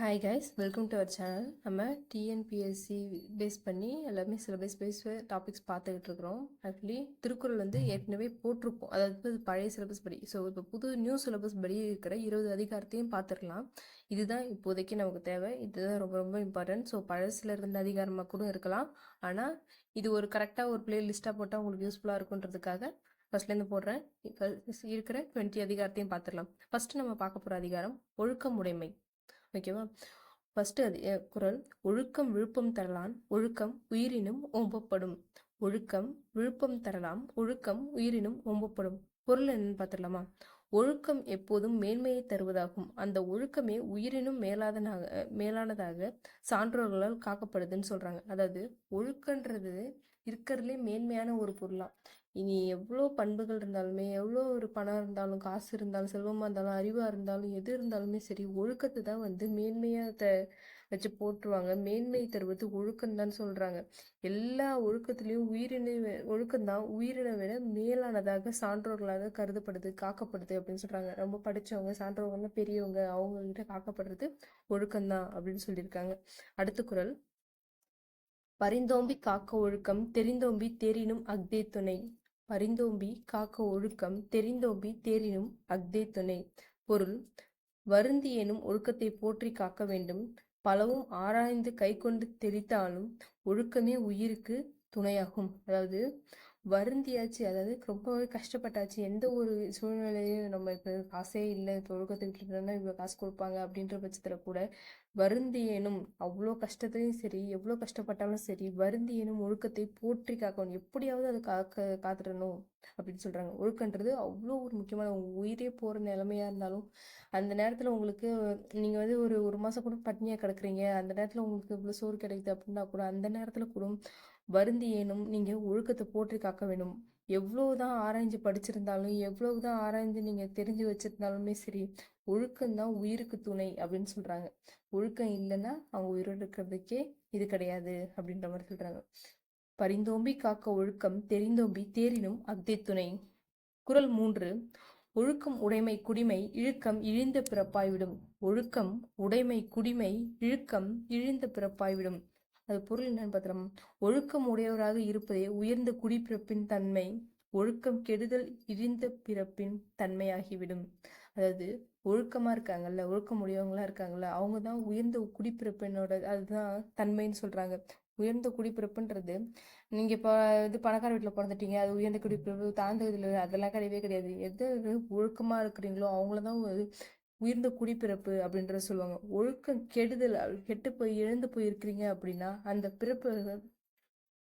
Hi guys welcome to our channel நம்ம TNPSC base பண்ணி எல்லாமே சிலபஸ் பேஸ் டாபிக்ஸ் பார்த்துக்கிட்டு இருக்கிறோம். ஆக்சுவலி திருக்குறள் வந்து ஏற்கனவே போட்டிருப்போம். அதாவது பழைய சிலபஸ் படி. ஸோ இப்போ புது நியூ சிலபஸ் படி இருக்கிற இருபது அதிகாரத்தையும் பார்த்துருக்கலாம் இதுதான் இப்போதைக்கு நமக்கு தேவை. இதுதான் ரொம்ப ரொம்ப இம்பார்ட்டன்ட் ஸோ பழசில் இருந்த அதிகாரமாக கூட இருக்கலாம். ஆனால் இது ஒரு கரெக்டாக ஒரு பிளே லிஸ்ட்டாக போட்டால் உங்களுக்கு யூஸ்ஃபுல்லாக இருக்குன்றதுக்காக ஃபர்ஸ்ட்லேருந்து போடுறேன். இருக்கிற டுவெண்ட்டி அதிகாரத்தையும் பார்த்துடலாம். ஃபஸ்ட்டு நம்ம பார்க்க போகிற அதிகாரம் ஒழுக்கமுடைமை. ஓகேவா? ஃபஸ்ட்டு அது குரல். ஒழுக்கம் விழுப்பம் தரலான் ஒழுக்கம் உயிரினும் ஓம்பப்படும். ஒழுக்கம் விழுப்பம் தரலாம் ஒழுக்கம் உயிரினும் ஓம்பப்படும். பொருள் என்னன்னு பார்த்துடலாமா ஒழுக்கம் எப்போதும் மேன்மையை தருவதாகும். அந்த ஒழுக்கமே உயிரினும் மேலாதனாக மேலானதாக சான்றோர்களால் காக்கப்படுதுன்னு சொல்கிறாங்க அதாவது ஒழுக்கன்றது இருக்கிறதுலே மேன்மையான ஒரு பொருளாம் இனி எவ்வளோ பண்புகள் இருந்தாலுமே எவ்வளோ ஒரு பணம் இருந்தாலும் காசு இருந்தாலும் செல்வமாக இருந்தாலும் அறிவாக இருந்தாலும் எது இருந்தாலுமே சரி ஒழுக்கத்தை தான் வந்து மேன்மையாக த வச்சு போட்டுருவாங்க மேன்மை தருவது ஒழுக்கம் தான் சொல்கிறாங்க எல்லா ஒழுக்கத்துலேயும் உயிரினை ஒழுக்கம் தான் உயிரினை விட மேலானதாக சான்றோர்களாக கருதப்படுது காக்கப்படுது அப்படின்னு சொல்கிறாங்க ரொம்ப படித்தவங்க சான்றோர்கள்னா பெரியவங்க அவங்க கிட்ட காக்கப்படுறது ஒழுக்கம்தான் அப்படின்னு சொல்லியிருக்காங்க. அடுத்த குரல். பரிந்தோம்பி காக்க ஒழுக்கம் தெரிந்தோம்பி தெரினும் அக்தே துணை. பரிந்தோம்பி காக்க ஒழுக்கம் தெரிந்தோம்பி தேரினும் அக்தே துணை. பொருள் வருந்தி எனும் ஒழுக்கத்தை போற்றி காக்க வேண்டும். பலவும் ஆராய்ந்து கைக்கொண்டு தெரித்தாலும் ஒழுக்கமே உயிருக்கு துணையாகும். அதாவது வருந்தியாச்சு. அதாவது ரொம்பவே கஷ்டப்பட்டாச்சு. எந்த ஒரு சூழ்நிலையும் நம்ம இப்போ காசே இல்லை. இப்போ ஒழுக்கத்தை விட்டுட்டோம்னா இவ்வளோ காசு கொடுப்பாங்க அப்படின்ற பட்சத்தில் கூட வருந்தியேனும் அவ்வளோ கஷ்டத்தையும் சரி எவ்வளோ கஷ்டப்பட்டாலும் சரி வருந்தி எனும் ஒழுக்கத்தை போற்றி காக்கணும். எப்படியாவது அதை காக்க காத்துடணும் அப்படின்னு சொல்கிறாங்க ஒழுக்கன்றது அவ்வளோ ஒரு முக்கியமான உங்கள் உயிரே போகிற நிலமையாக இருந்தாலும் அந்த நேரத்தில் உங்களுக்கு நீங்கள் வந்து ஒரு ஒரு மாதம் கூட பட்னியாக கிடக்குறீங்க. அந்த நேரத்தில் உங்களுக்கு இவ்வளோ சோறு கிடைக்குது அப்படின்னா கூட அந்த நேரத்தில் கூட வருந்தி ஏனும் நீங்கள் ஒழுக்கத்தை போற்றி காக்க வேண்டும் எவ்வளவுதான் ஆராய்ஞ்சு படிச்சிருந்தாலும் எவ்வளவுதான் ஆராய்ஞ்சு நீங்கள் தெரிஞ்சு வச்சிருந்தாலுமே சரி ஒழுக்கம்தான் உயிருக்கு துணை அப்படின்னு சொல்கிறாங்க ஒழுக்கம் இல்லைன்னா அவங்க உயிரோடு இருக்கிறதுக்கே இது கிடையாது அப்படின்ற மாதிரி சொல்கிறாங்க பரிந்தோம்பி காக்க ஒழுக்கம் தெரிந்தோம்பி தேரினும் அக்தி துணை. குறள் மூன்று ஒழுக்கம் உடைமை குடிமை இழுக்கம் இழிந்த பிறப்பாய்விடும். ஒழுக்கம் உடைமை குடிமை இழுக்கம் இழிந்த பிறப்பாய்விடும். அது பொருள் என்னன்னு பார்த்தோம் ஒழுக்கம் உடையவராக இருப்பதே உயர்ந்த குடிப்பிறப்பின் தன்மை. ஒழுக்கம் கெடுதல் இழிந்த பிறப்பின் தன்மையாகிவிடும். அதாவது ஒழுக்கமா இருக்காங்கல்ல ஒழுக்கம் உடையவங்களா இருக்காங்கல்ல அவங்க தான் உயர்ந்த குடிப்பிறப்பினோட அதுதான் தன்மைன்னு சொல்றாங்க. உயர்ந்த குடிப்பிறப்புன்றது நீங்க இப்போ இது பணக்கார வீட்டில் பிறந்துட்டீங்க அது உயர்ந்த குடிப்பிறப்பு தாழ்ந்த இதில் அதெல்லாம் கிடையவே கிடையாது. எது ஒழுக்கமா இருக்கிறீங்களோ அவங்கள தான் உயர்ந்த குடிப்பிறப்பு அப்படின்றத சொல்லுவாங்க. ஒழுக்கம் கெடுதல் கெட்டு போய் இழந்து போய் இருக்கிறீங்க அப்படின்னா அந்த பிறப்பு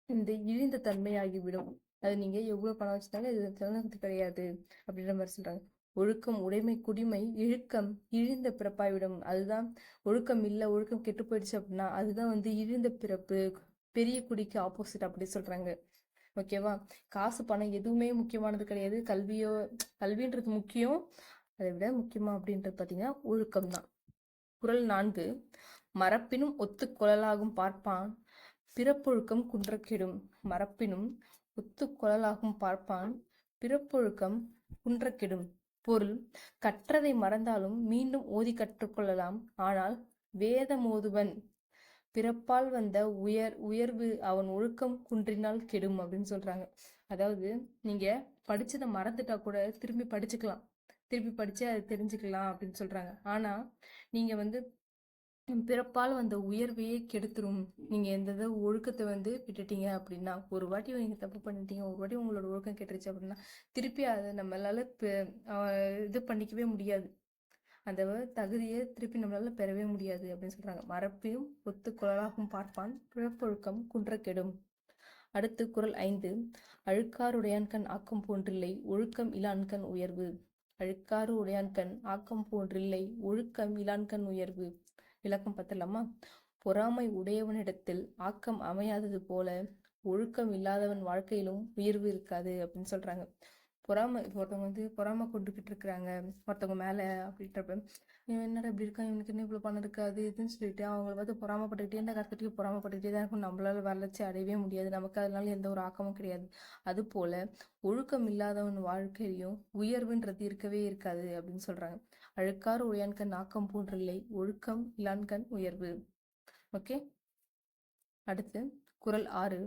இந்த இழிந்த தன்மையாகிவிடும். அது நீங்க எவ்வளவு பணம் வச்சிருந்தாலும் இது கிடையாது அப்படின்ற மாதிரி சொல்றாங்க. ஒழுக்கம் உடைமை குடிமை இழுக்கம் இழிந்த பிறப்பாய்விடும். அதுதான் ஒழுக்கம் இல்லை ஒழுக்கம் கெட்டு போயிடுச்சு அப்படின்னா அதுதான் வந்து இழிந்த பிறப்பு பெரிய குடிக்கு ஆப்போசிட் அப்படி சொல்றாங்க. ஓகேவா? காசு பணம் எதுவுமே முக்கியமானது கிடையாது. கல்வியோ கல்வின்றது முக்கியம். அதை விட முக்கியமா அப்படின்றது பார்த்தீங்கன்னா ஒழுக்கம் தான் குரல் நான்கு மரப்பினும் ஒத்து குழலாகும் பார்ப்பான் பிறப்பொழுக்கம் குன்றக்கெடும். மரப்பினும் ஒத்து குழலாகும் பார்ப்பான் பிறப்பொழுக்கம் குன்றக்கெடும். பொருள் கற்றதை மறந்தாலும் மீண்டும் ஓதி கற்றுக்கொள்ளலாம். ஆனால் வேதமோதுவன் பிறப்பால் வந்த உயர் உயர்வு அவன் ஒழுக்கம் குன்றினால் கெடும் அப்படின்னு சொல்றாங்க. அதாவது நீங்க படிச்சதை மறந்துட்டா கூட திரும்பி படிச்சுக்கலாம். திருப்பி படிச்சு அதை தெரிஞ்சுக்கலாம் அப்படின்னு சொல்றாங்க. ஆனா நீங்க வந்து பிறப்பால் வந்த உயர்வையே கெடுத்துரும். நீங்க எந்த ஒழுக்கத்தை வந்து விட்டுட்டீங்க அப்படின்னா ஒரு வாட்டி நீங்க தப்பு பண்ணிட்டீங்க ஒரு வாட்டி உங்களோட ஒழுக்கம் கெட்டுருச்சு அப்படின்னா திருப்பி அதை நம்மளால பெ- இது பண்ணிக்கவே முடியாது. அந்த தகுதியை திருப்பி நம்மளால பெறவே முடியாது அப்படின்னு சொல்றாங்க. மரப்பையும் ஒத்து குரலாகும் பார்ப்பான். பிறப்பொழுக்கம் குன்றக்கெடும். அடுத்து குறள் ஐந்து. அழுக்காருடையான்கண் ஆக்கம் போன்றில்லை. ஒழுக்கம் இலான்கண் உயர்வு. அழுக்காறு உடையான்கண் ஆக்கம் போன்றில்லை. ஒழுக்கம் இலான்கண் உயர்வு. விளக்கம் பார்த்தலாமா பொறாமை உடையவனிடத்தில் ஆக்கம் அமையாதது போல ஒழுக்கம் இல்லாதவன் வாழ்க்கையிலும் உயர்வு இருக்காது அப்படின்னு சொல்றாங்க. பொறாமை இப்போ ஒருத்தவங்க வந்து பொறாமை கொண்டுகிட்டு இருக்கிறாங்க ஒருத்தவங்க மேலே அப்படின்றப்ப இவன் என்னடா இப்படி இருக்கான் இவனுக்கு என்ன இவ்வளோ பணம் இருக்காது இதுன்னு சொல்லிட்டு அவங்கள பார்த்து பொறாமப்பட்டுக்கிட்டே இந்த கருத்துக்கு பொறாமப்பட்டுக்கிட்டே தான் இருக்கும் நம்மளால வளர்ச்சி அடையவே முடியாது நமக்கு அதனால எந்த ஒரு ஆக்கமும் கிடையாது. அது போல ஒழுக்கம் இல்லாதவன் வாழ்க்கையிலையும் உயர்வுன்றது இருக்கவே இருக்காது அப்படின்னு சொல்றாங்க. அழுக்காறு உடையான்கண் ஆக்கம் போன்றில்லை ஒழுக்கம் இல்லான்கண் உயர்வு. ஓகே? அடுத்து குறள் ஆறு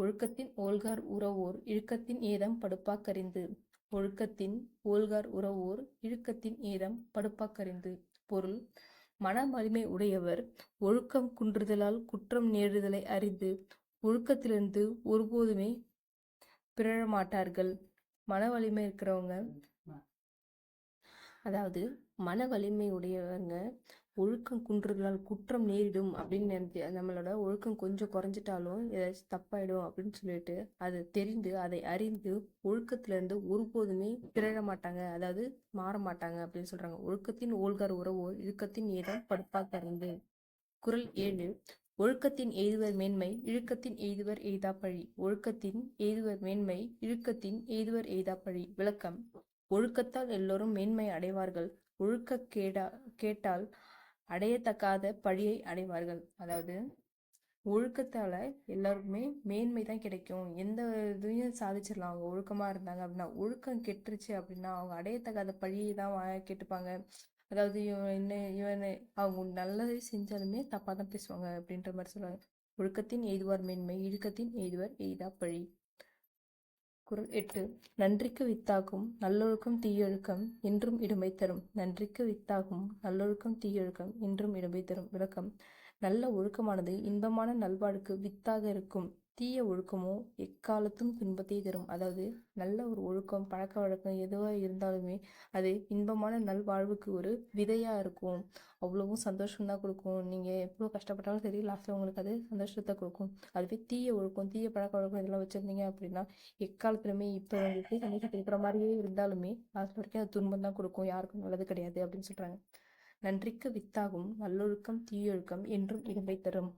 ஒழுக்கத்தின் ஓல்கார் உறவோர் இழுக்கத்தின் ஏதம் படுப்பாக்கறிந்து. ஒழுக்கத்தின் ஓல்கார் உறவோர் இழுக்கத்தின் ஏதம் படுப்பாக்கறிந்து. பொருள் மன வலிமை உடையவர் ஒழுக்கம் குன்றுதலால் குற்றம் நேருதலை அறிந்து ஒழுக்கத்திலிருந்து ஒருபோதுமே பிறழ மாட்டார்கள் மன வலிமை இருக்கிறவங்க அதாவது மன வலிமை உடையவங்க ஒழுக்கம் குன்றுதலால் குற்றம் நேரிடும் அப்படின்னு நினைச்சு நம்மளோட ஒழுக்கம் கொஞ்சம் குறைஞ்சிட்டாலும் ஏதாச்சும் தப்பாயிடும் அப்படின்னு சொல்லிட்டு அதை தெரிந்து அதை அறிந்து ஒழுக்கத்திலிருந்து ஒருபோதுமே பிறழ மாட்டாங்க. அதாவது மாற மாட்டாங்க அப்படின்னு சொல்றாங்க. ஒழுக்கத்தின் ஓல்கார் உறவோ இழுக்கத்தின் ஏதம் படுப்பாக்கறிந்து குறள் ஏழு. ஒழுக்கத்தின் எய்துவர் மேன்மை இழுக்கத்தின் எய்துவர் எய்தா பழி. ஒழுக்கத்தின் எய்துவர் மேன்மை இழுக்கத்தின் எய்துவர் எய்தா பழி. விளக்கம். ஒழுக்கத்தால் எல்லோரும் மேன்மை அடைவார்கள். ஒழுக்க கேடா கேட்டால் அடையத்தக்காத பழியை அடைவார்கள். அதாவது ஒழுக்கத்தால எல்லாருக்குமே மேன்மை தான் கிடைக்கும். எந்த இதையும் சாதிச்சிடலாம். அவங்க ஒழுக்கமா இருந்தாங்க அப்படின்னா ஒழுக்கம் கெட்டுருச்சு அப்படின்னா அவங்க அடையத்தக்காத பழியை தான் வா- கேட்டுப்பாங்க. அதாவது இவன் என்ன இவன் அவங்க நல்லதை செஞ்சாலுமே தப்பாக தான் பேசுவாங்க அப்படின்ற மாதிரி சொல்லுவாங்க. ஒழுக்கத்தின் எய்துவார் மேன்மை இழுக்கத்தின் எய்துவார் எய்தா பழி. குரல் எட்டு. நன்றிக்கு வித்தாகும் நல்லொழுக்கம் தீயொழுக்கம் என்றும் இடுமை தரும். நன்றிக்கு வித்தாகும் நல்லொழுக்கம் தீயொழுக்கம் என்றும் இடுமை தரும். விளக்கம். நல்ல ஒழுக்கமானது இன்பமான நல்வாழ்வுக்கு வித்தாக இருக்கும். தீய ஒழுக்கமோ எக்காலத்தும் துன்பத்தை தரும். அதாவது நல்ல ஒரு ஒழுக்கம் பழக்க வழக்கம் எதுவாக இருந்தாலுமே அது இன்பமான நல்வாழ்வுக்கு ஒரு விதையாக இருக்கும். அவ்வளவும் சந்தோஷம் தான் கொடுக்கும். நீங்கள் எவ்வளோ கஷ்டப்பட்டாலும் சரி லாஸ்ட்டில் உங்களுக்கு அது சந்தோஷத்தை கொடுக்கும். அதுவே தீய ஒழுக்கம் தீய பழக்க வழக்கம் இதெல்லாம் வச்சுருந்தீங்க அப்படின்னா எக்காலத்துலையுமே இப்போ உங்களுக்கு சந்தோஷம் மாதிரியே இருந்தாலுமே லாஸ்ட் வரைக்கும் அது துன்பம் தான் கொடுக்கும். யாருக்கும் நல்லது கிடையாது அப்படின்னு சொல்கிறாங்க நன்றிக்கு வித்தாகும். நல்லொழுக்கம் தீயொழுக்கம் என்றும் இன்பை தரும்.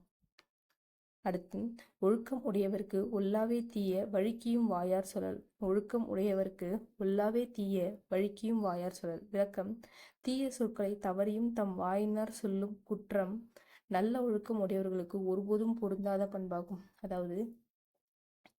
அடுத்து ஒழுக்கம் உடையவர்க்கு ஒல்லாவே தீய வழுக்கியும் வாயார் சொல்லல் ஒழுக்கம் உடையவர்க்கு ஒல்லாவே தீய வழுக்கியும் வாயார் சொல்லல் விளக்கம் தீய சொற்களை தவறியும் தம் வாயினார் சொல்லும் குற்றம் நல்ல ஒழுக்கம் உடையவர்களுக்கு ஒருபோதும் பொருந்தாத பண்பாகும். அதாவது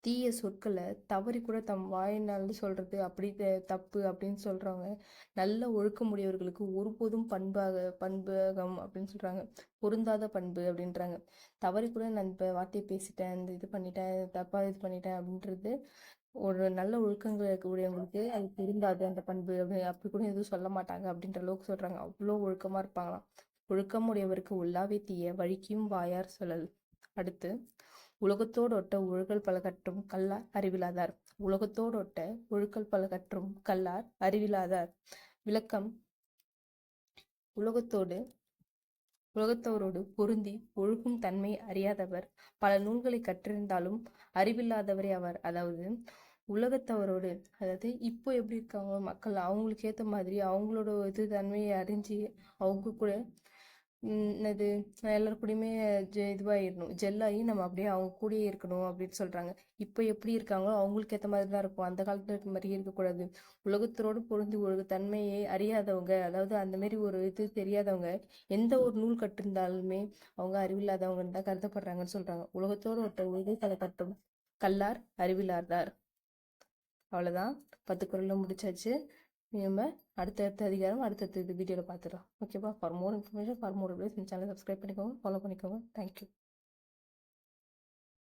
தீய சொற்களை தவறி கூட தம் வாயினால் சொல்றது அப்படி த- தப்பு அப்படின்னு சொல்றவங்க நல்ல ஒழுக்கமுடையவர்களுக்கு ஒருபோதும் பண்பாக பண்பகம் அப்படின்னு சொல்றாங்க. பொருந்தாத பண்பு அப்படின்றாங்க. தவறி கூட நான் இப்போ வார்த்தையை பேசிட்டேன் இந்த இது பண்ணிட்டேன் தப்பா இது பண்ணிட்டேன் அப்படின்றது ஒரு நல்ல ஒழுக்கங்கள் இருக்கக்கூடியவங்களுக்கு அது பொருந்தாது அந்த பண்பு அப்படி அப்படி கூட எதுவும் சொல்ல மாட்டாங்க அப்படின்ற அளவுக்கு சொல்றாங்க. அவ்வளோ ஒழுக்கமா இருப்பாங்களாம். ஒழுக்கம் உடையவருக்கு உள்ளாவே தீய வழிக்கும் வாயார் சொல்லல். அடுத்து உலகத்தோடு ஒட்ட ஒழுகல் பல கற்றும் கல்லார் அறிவிலாதார். உலகத்தோடு ஒட்ட ஒழுக்கல் பல கற்றும் கல்லார் அறிவிலாதார். விளக்கம். உலகத்தோடு உலகத்தவரோடு பொருந்தி ஒழுகும் தன்மை அறியாதவர். பல நூல்களை கற்றிருந்தாலும் அறிவில்லாதவரே அவர். அதாவது உலகத்தவரோடு அதாவது இப்போ எப்படி இருக்காங்க மக்கள் அவங்களுக்கு ஏற்ற மாதிரி அவங்களோட இது தன்மையை அறிஞ்சு அவங்க கூட என்னது எல்லார் கூடயுமே ஜெ இதுவாகிடணும் ஜெல்லாகி நம்ம அப்படியே அவங்க கூடயே இருக்கணும் அப்படின்னு சொல்றாங்க. இப்போ எப்படி இருக்காங்களோ அவங்களுக்கு ஏற்ற மாதிரி தான் இருக்கும். அந்த காலத்துல இருக்க மாதிரியே இருக்கக்கூடாது. உலகத்தோடு பொருந்தி ஒரு தன்மையை அறியாதவங்க அதாவது அந்த மாதிரி ஒரு இது தெரியாதவங்க எந்த ஒரு நூல் கட்டிருந்தாலுமே அவங்க அறிவில்லாதவங்கன்னு தான் கருதப்படுறாங்கன்னு சொல்றாங்க. உலகத்தோடு ஒருத்தர் உதவி கதை கட்டும் கல்லார் அறிவிலாதார் அவ்வளோதான் பத்து குரல்ல முடிச்சாச்சு. நம்ம அடுத்தடுத்த அதிகாரம் அடுத்தடுத்த வீடியோவில் பார்த்துடலாம் ஓகேவா for more information for more updates channel subscribe பண்ணிக்கோங்க ஃபாலோ பண்ணிக்கோங்க. Thank you